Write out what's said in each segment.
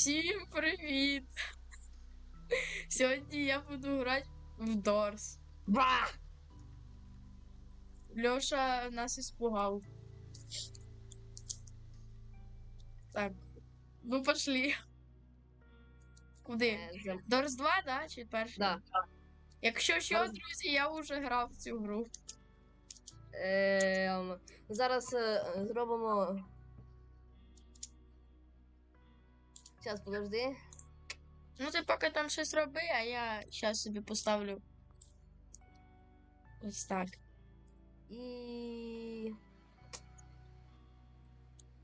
Всім привіт! Сьогодні я буду грати в Дорс. Ба! Льоша нас испугав. Так, ну пошли. Куди? Е, Дорс 2, да? Чи перший? Да. Якщо що, друзі, я вже грав в цю гру. Ем, зараз е, зробимо. Зараз, подожди. Ну ти поки там щось роби, а я зараз собі поставлю. Ось так. І.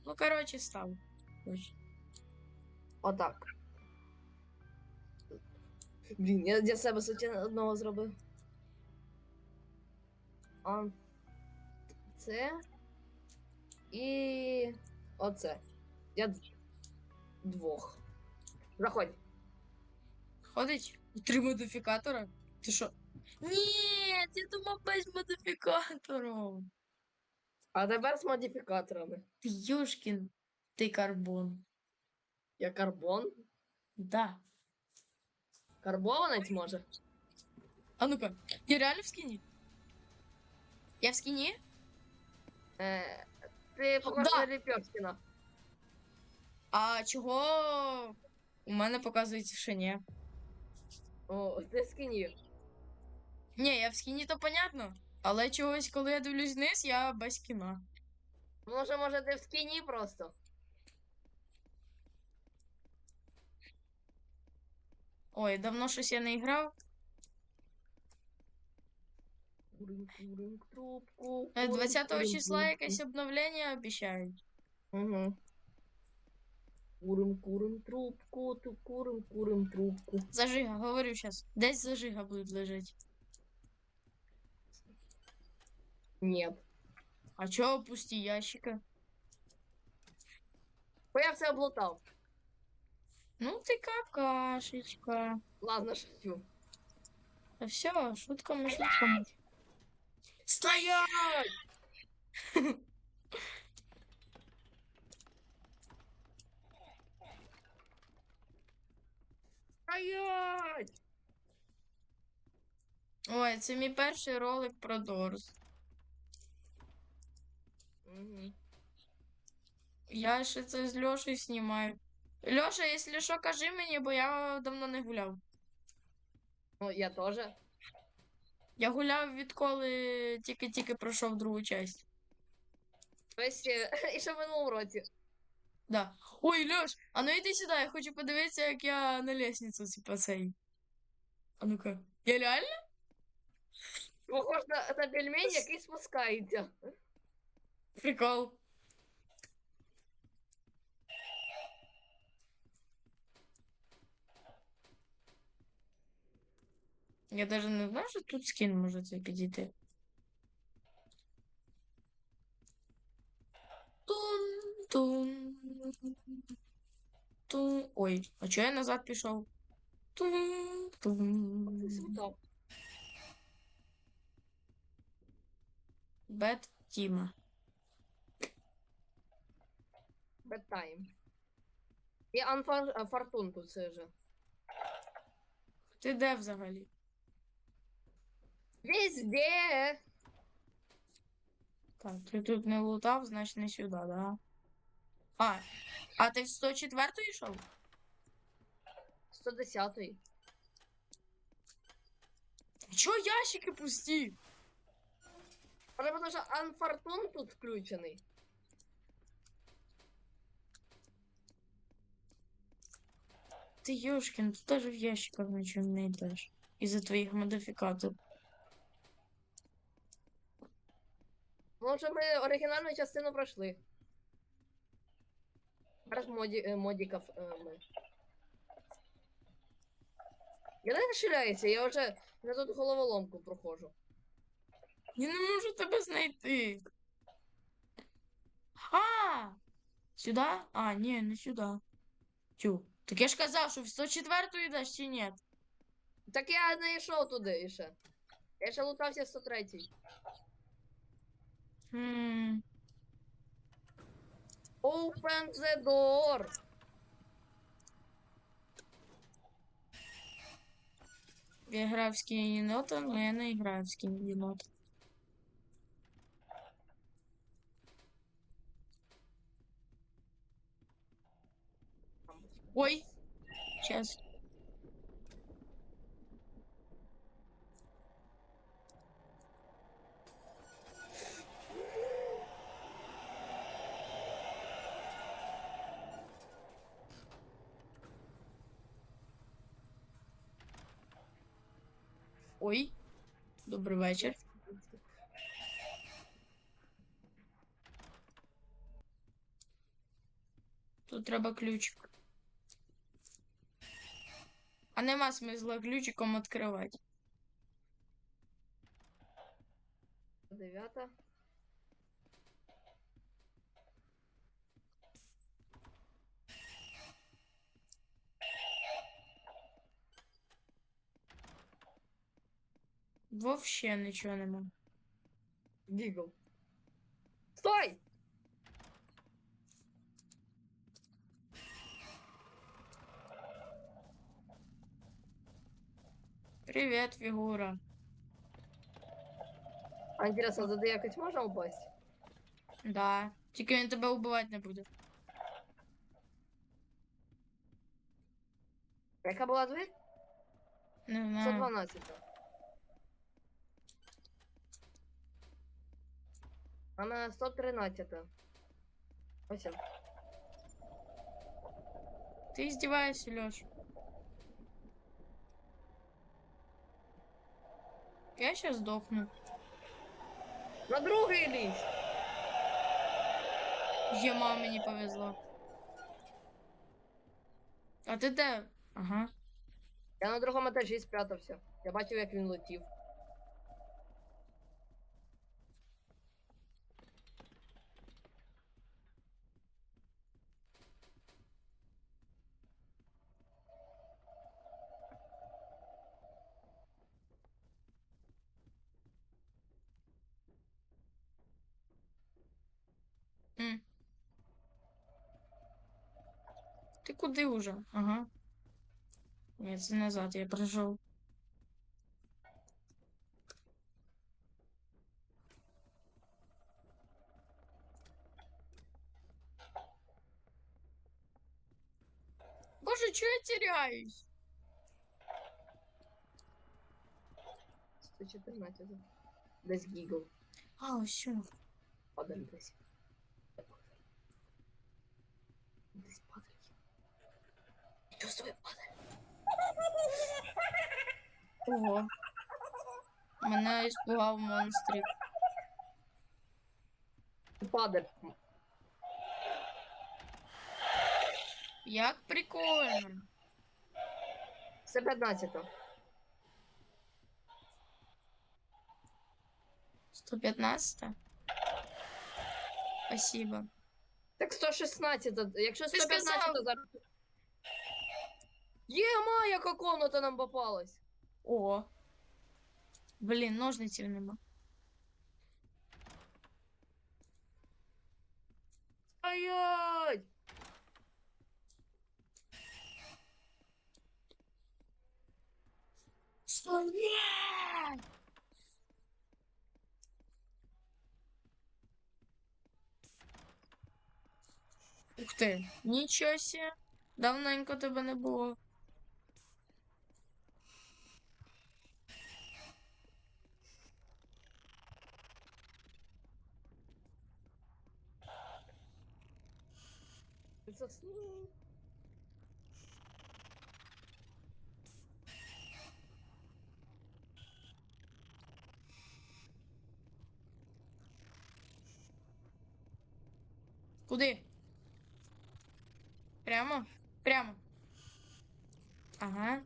Ну, коротше, став. Ось. Отак. Блін, я для себе суті одного зробив. А, це. І. Оце. Я д- двох. Заходь. Ходить? Три модифікатора? Ти що? Ні, я думав без модифікаторів. А тепер з модифікаторами. Ти Юшкін, ти карбон. Я карбон. Да. Карбованець може. А ну-ка, я реально в скіні? Я в скіні? Е, ти похож Да. на Лепьошкіна. А чого у мене показується, що ні? О, ти скині. Ні, я в скіні, то понятно. Але чогось, коли я дивлюсь вниз, я без кіна. Може, може, ти в скині просто. Ой, давно щось я не грав. Трубку. Е, 20 числа якесь обновлення обіцяють. Угу. Курим, курим трубку, ту курим, курим трубку. Зажига, говорю сейчас. Десь зажига будуть лежати. Нет. А чого пусті ящика? Бо я все облутав. Ну ти какашечка. Ладно, шучу. Та все, шутками, шутками. Стоять! Стоять! Ой, це мій перший ролик про Дорс. Угу. Я ще це з Льошею знімаю. Льоша, якщо що, кажи мені, бо я давно не гуляв. Ну, я тоже. Я гуляв відколи тільки-тільки пройшов другу часть. Весь і ще в минулому році. Да. Ой, Льош, а ну йди сюди, я хочу подивитися, як я на лестницю типа цей. А ну-ка. Я реально? Похож на, на пельмень, який спускається. Прикол. Я даже не знаю, що тут скін може це підійти. А чого я назад пішов? Тун-тун. Ти. Бет Тіма. Bedtime. І Анфар Фортун тут це же. Ти де взагалі? Везде! Так, ти тут не лутав, значить не сюди, да? А, а ти в 104 йшов? 110-й. Чого ящики пусті? Але тому що Анфортун тут включений. Ти Ёшкин, ти даже в ящиках нічого не йдеш. Із-за твоїх модифікаторів. Може, ми оригінальну частину пройшли. Зараз моді, е, модіків е, ми. Я не ширяється, я вже я тут головоломку проходжу. Я не можу тебе знайти. А! Сюди? А, ні, не сюди. Тю. Так я ж казав, що в 104 йдеш чи ні? Так я не йшов туди ще. Я ще лутався 103-й. Хм. Open the door! Я грав в скині єнота, але я не граю в скині єнота. Ой. Сейчас. Ой. Добрий вечір. Тут треба ключик. А нема смисла ключиком відкривати. Дев'ята. Вовще нічого нема. Гігл. Стой! Привіт, фігура. А інтересно, туди якось можна упасть? Да. Тільки він тебе вбивати не буде. Яка була дверь? Не знаю. 112. А на 113. Ось. он. Ти здіваєшся, Льош. Я щас здохну. На другий ліс. Єма мені повезло. А ти де? Ага. Я на другому етажі спрятався. Я бачив, як він летів. М. Ти куди уже? Ага. Ні, це назад, я прийшов. Боже, чого я теряюсь? 114. Десь гігл. А, ось що. Падаль десь. Десь падає. Чувствую падаль. Ого. Мене іспугав монстрик. Падаль. Як прикольно. 115. 115? Спасибо. Так 116. Якщо Ти 115, сказав. то зараз. Єма, яка комната нам попалась. О. Блін, ножниців нема. Ай-яй! Стоять! Ух ти, нічого сі. Давненько тебе не було. Заснув. Куди? Прямо? Прямо. Ага.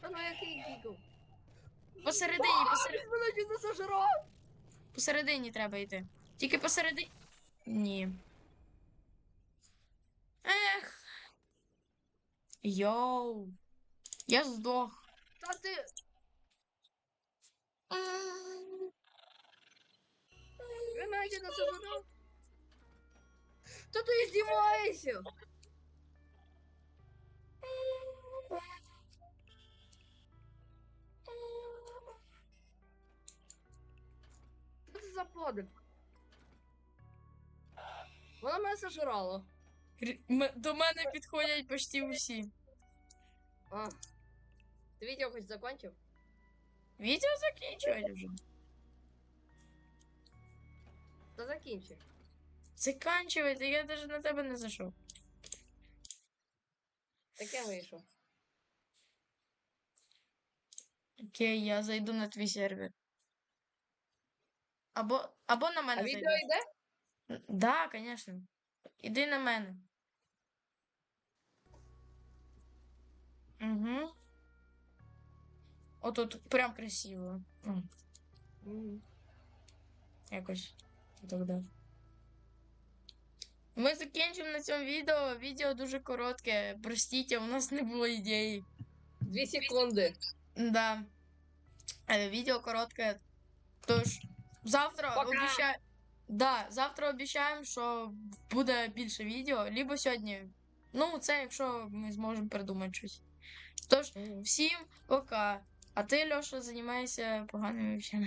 Та ну який гігл. Посередині, посередині. Мене чуть не сожрав. Посередині треба йти. Тільки посередині. Ні. Ех. Йоу. Я здох. Та ти. Ви мене чуть не сожрав. Кто ты издеваешься? Что ты за подик? Вона мене сожрала. До мене підходять почти усі. А. Ти відео хоч закончив? Відео закінчують вже. Та закінчив закінчи. Заканчувати, я навіть на тебе не зайшов. Таке вийшов. Окей, я зайду на твій сервер. Або, або на А мене відео зайдеш. йде? Н- Да, звісно. Іди на мене. Угу. Отут прям красиво. Мгм. Якось. Тогда. Ми закінчимо на цьому відео. Відео дуже коротке. Простіть, у нас не було ідеї. Дві секунди. Да. Е, Відео коротке. Тож, завтра обіцяю. Да, завтра обіцяємо, що буде більше відео, либо сьогодні. Ну, це якщо ми зможемо придумати щось. Тож, всім пока. А ти, Льоша, займаєшся поганими вещами.